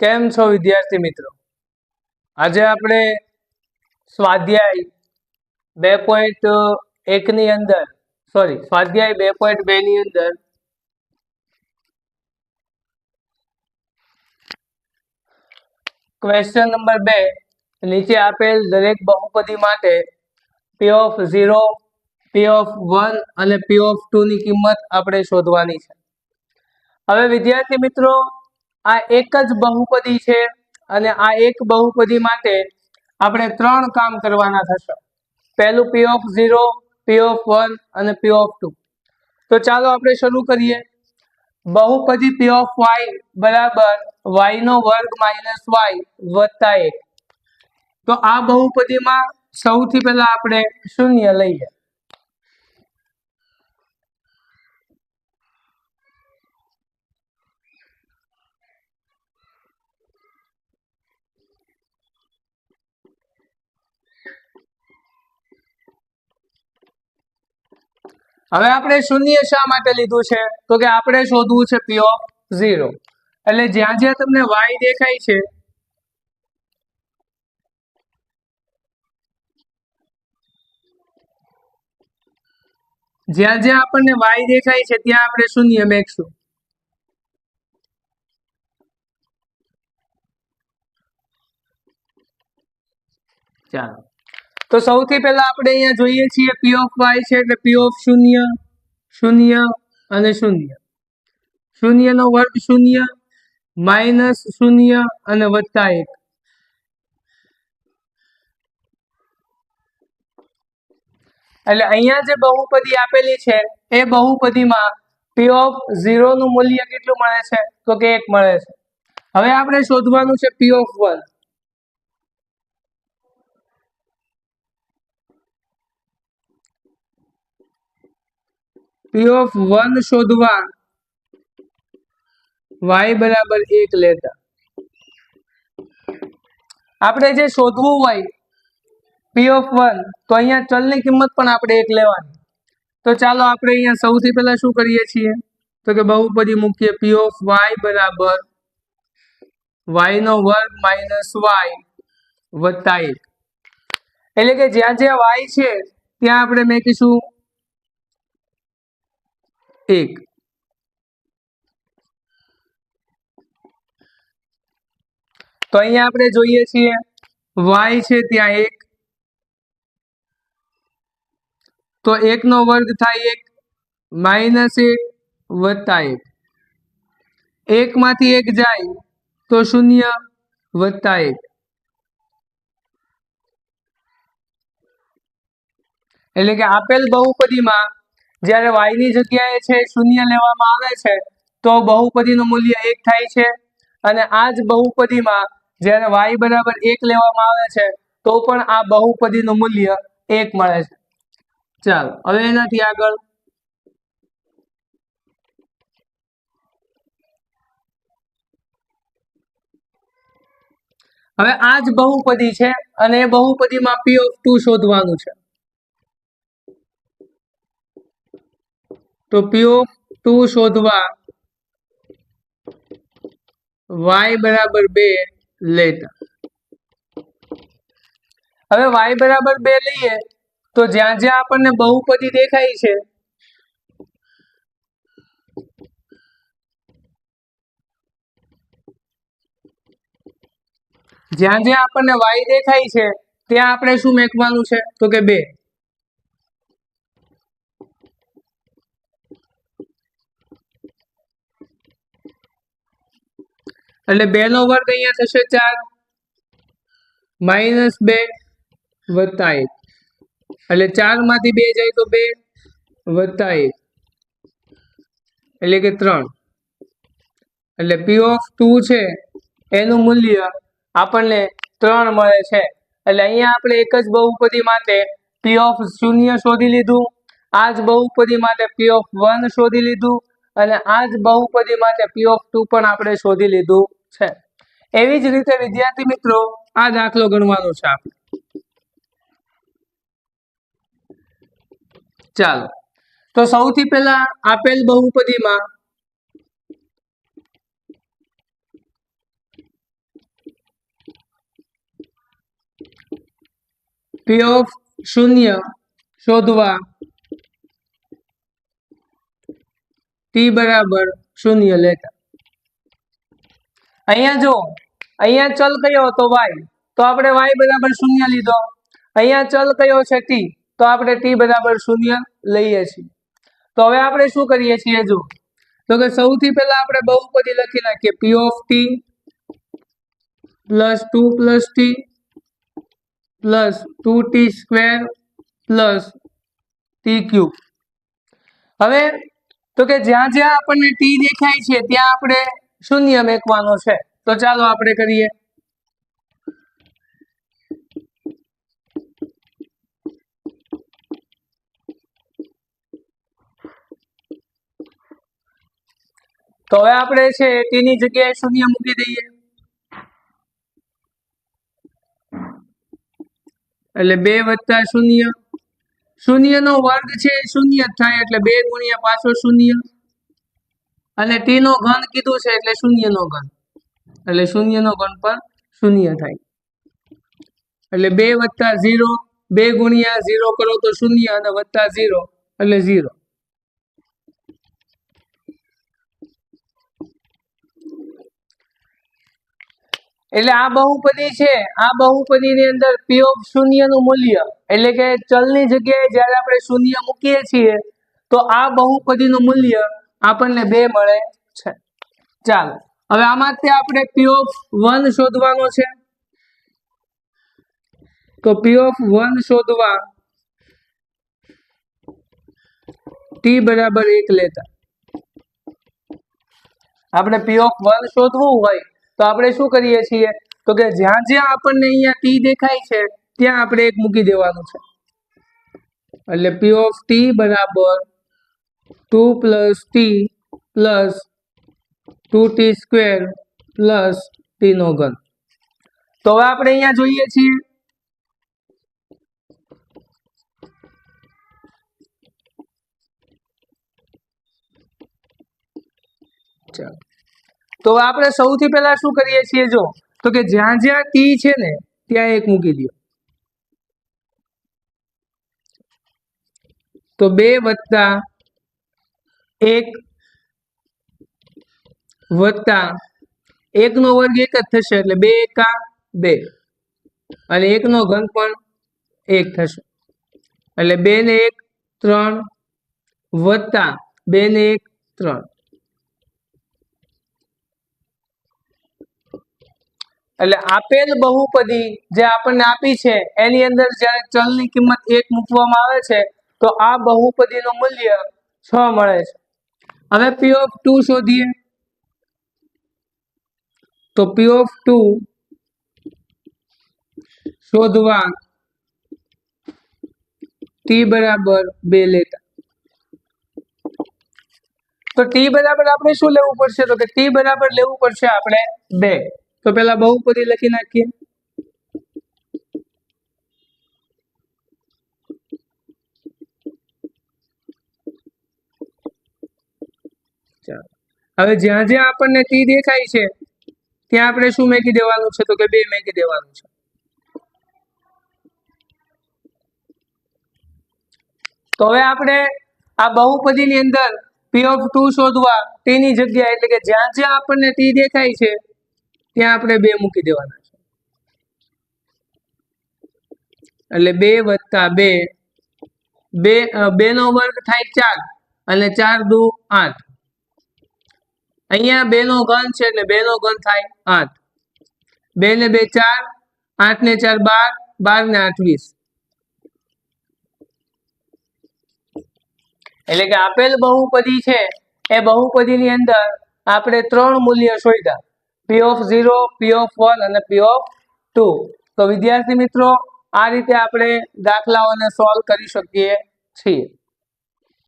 કેમ છો વિદ્યાર્થી મિત્રો? આજે આપણે સ્વાધ્યાય બે પોઈન્ટ એકની અંદર સોરી સ્વાધ્યાય બે પોઈન્ટ બે ની અંદર ક્વેશ્ચન નંબર બે નીચે આપેલ દરેક બહુપદી માટે P of zero P of one અને પી ઓફ ટુ ની કિંમત આપણે શોધવાની છે. હવે વિદ્યાર્થી મિત્રો આ એક જ બહુપદી છે અને આ એક બહુપદી માટે આપણે ત્રણ કામ કરવાના થશે. પહેલું P of zero P of one અને પી ઓફ ટુ તો ચાલો આપણે શરૂ કરીએ. બહુપદી પી ઓફ વાય બરાબર વાય નો વર્ગ માઇનસ વાય વત્તા એક. તો આ બહુપદીમાં સૌથી પહેલા આપણે શૂન્ય લઈએ. હવે આપણે શૂન્ય શા માટે લીધું છે? તો કે આપણે શોધવું છે પી ઓફ ઝીરો એટલે જ્યાં જ્યાં તમને વાય દેખાય છે, જ્યાં જ્યાં આપણને વાય દેખાય છે, ત્યાં આપણે શૂન્ય મેકશું. ચાલો. તો સૌથી પહેલા આપણે અહીંયા જોઈએ છીએ પી ઓફ વાય છે એટલે પી ઓફ શૂન્ય શૂન્ય અને શૂન્ય. શૂન્ય નો વર્ગ શૂન્ય, માઇનસ શૂન્ય અને વત્તા એક. એટલે અહીંયા જે બહુપદી આપેલી છે, એ બહુપદીમાં પી ઓફ ઝીરો નું મૂલ્ય કેટલું મળે છે? તો કે એક મળે છે. હવે આપણે શોધવાનું છે P of one P of one શોધવા. વાય બરાબર એક લેતા. આપણે જે શોધવું હોય પી ઓફ વન તો અહીંયા ચલની કિંમત પણ આપણે એક લેવાની. તો ચાલો આપણે અહીંયા સૌથી પહેલા શું કરીએ છીએ? તો કે બહુપદી મૂકીએ પી ઓફ વાય બરાબર વાય નો વર્ગ માઇનસ વાય વત્તા એક. એટલે કે જ્યાં જ્યાં વાય છે, ત્યાં આપણે મેકીશું એક. તો અહીંયા આપણે જોઈએ છીએ વાય છે ત્યાં એક. તો એક નો વર્ગ થાય એક માઇનસ એક, વત્તા એક. એક માંથી એક જાય તો શૂન્ય, વત્તા એક. એટલે કે આપેલ બહુપદીમાં y ની જગ્યાએ છે શૂન્ય લેવામાં આવે છે, તો બહુપદીનું મૂલ્ય એક થાય છે. અને આ જ બહુપદીમાં જ્યારે વાય બરાબર એક લેવામાં આવે છે, તો પણ આ બહુપદીનું મૂલ્ય એક મળે છે. ચાલો, હવે એનાથી આગળ. હવે આ જ બહુપદી છે અને એ બહુપદીમાં પી ઓફ ટુ શોધવાનું છે. તો પીઓ ટુ શોધવા. વાય બરાબર બે લેતા હવે વાય બરાબર બે લઈએ તો જ્યાં જ્યાં આપણને બહુપદી દેખાય છે, જ્યાં જ્યાં આપણને વાય દેખાય છે, ત્યાં આપણે શું મેકવાનું છે? તો કે બે. એટલે બે નો વર્ગ અહીંયા થશે ચાર. માઇનસ બે વત્તા એક. એટલે ચારમાંથી બે જાય તો બે વત્તા એક. એટલે કે ત્રણ. એટલે પી ઓફ ટુ છે, એનું મૂલ્ય આપણને ત્રણ મળે છે. એટલે અહીંયા આપણે એક જ બહુપદી માટે પી ઓફ શૂન્ય શોધી લીધું. આ જ બહુપદી માટે પી ઓફ વન શોધી લીધું. અને આ જ બહુપદી માટે પી ઓફ ટુ પણ આપણે શોધી લીધું. છે. એવી જ રીતે વિદ્યાર્થી મિત્રો, આ દાખલો ગણવાનો છે આપણે. ચાલો. તો સૌથી પહેલા આપેલ બહુપદીમાં પીઓફ શૂન્ય શોધવા ટી બરાબર શૂન્ય લેતા. અહીંયા જો, અહીંયા ચલ કયો હતો વાય તો આપણે વાય બરાબર શૂન્ય લીધો. અહીંયા ચલ કયો છે ટી તો આપણે ટી બરાબર શૂન્ય લઈએ છીએ. તો હવે આપણે શું કરીએ છીએ જો? તો કે સૌથી પહેલા આપણે બહુપદી લખી નાખીએ. P of T plus two plus T plus two T square plus T cube હવે, તો કે જ્યાં જ્યાં આપણને ટી દેખાય છે, ત્યાં આપણે શૂન્ય મેકવાનો છે. તો ચાલો આપણે કરીએ. તો હવે આપણે છે તેની જગ્યાએ શૂન્ય મૂકી દઈએ. એટલે બે વત્તા શૂન્ય. શૂન્ય નો વર્ગ છે શૂન્ય થાય એટલે બે ગુણ્યા પાછો શૂન્ય. અને ટી નો ઘન કીધું છે એટલે શૂન્ય નો ઘન. એટલે શૂન્ય નો ઘન પણ શૂન્ય થાય. એટલે બે વત્તા ઝીરો, બે ગુણ્યા ઝીરો કરો તો શૂન્ય અને વત્તા ઝીરો એટલે ઝીરો. એટલે આ બહુપદી છે, આ બહુપદી ની અંદર પી ઓફ શૂન્ય મૂલ્ય, એટલે કે ચલની જગ્યાએ જ્યારે આપણે શૂન્ય મૂકીએ છીએ, તો આ બહુપદી મૂલ્ય આપણને બે મળે છે. ચાલો, હવે આમાંથી આપણે પી ઓફ વન શોધવાનો છે. તો પી ઓફ વન શોધવા ટી બરાબર એક લેતા. આપણે પી ઓફ વન શોધવું હોય તો આપણે શું કરીએ છીએ? તો કે જ્યાં જ્યાં આપણને અહીંયા ટી દેખાય છે, ત્યાં આપણે એક મૂકી દેવાનું છે. એટલે પી ઓફ ટી બરાબર two plus T plus two T square plus T નો ઘન. તો હવે આપણે અહીંયા જોઈએ છીએ. ચાલો. તો આપણે સૌથી પહેલા શું કરીએ છીએ જો? તો કે જ્યાં જ્યાં ટી છે ને, ત્યાં એક મૂકી દો. તો બે વત્તા એક વત્તા એક નો વર્ગ એક જ થશે એટલે બે એકા બે. અને એક નો ઘન પણ એક થશે. એટલે બે ને એક ત્રણ વત્તા બે ને એક ત્રણ. એટલે આપેલ બહુપદી જે આપણને આપી છે, એની અંદર જ્યારે ચલની કિંમત એક મૂકવામાં આવે છે, તો આ બહુપદીનું મૂલ્ય છ મળે છે. હવે પી ઓફ ટુ શોધીએ. તો પી ઓફ ટુ શોધવા ટી બરાબર બે લેતા. તો ટી બરાબર આપણે શું લેવું પડશે? તો કે ટી બરાબર લેવું પડશે આપણે બે. તો પેલા બહુપદી લખી નાખીએ ચાલો હવે જ્યાં જ્યાં આપણને ટી દેખાય છે, ત્યાં આપણે શું મેકી દેવાનું છે તો કે બે મેકી દેવાનું છે. તો હવે આપણે આ બહુપદી ની અંદર પી ઓફ ટુ શોધવા ટી ની જગ્યા એટલે કે જ્યાં જ્યાં આપણને ટી દેખાય છે, ત્યાં આપણે બે મૂકી દેવાના છે. એટલે બે વત્તા બે બે નો વર્ગ થાય ચાર, અને ચાર દુ આઠ. અહીંયા બે નો ઘન છે એટલે બે નો ઘન થાય આઠ. બે ને બે ચાર, આઠ ને ચાર બાર બાર ને આઠ વીસ. એટલે કે આપેલ બહુપદી છે એ બહુપદી ની અંદર આપણે ત્રણ મૂલ્ય શોધ્યા. P of zero P of one અને પી ઓફ ટુ તો વિદ્યાર્થી મિત્રો, આ રીતે આપણે દાખલાઓને સોલ્વ કરી શકીએ છીએ.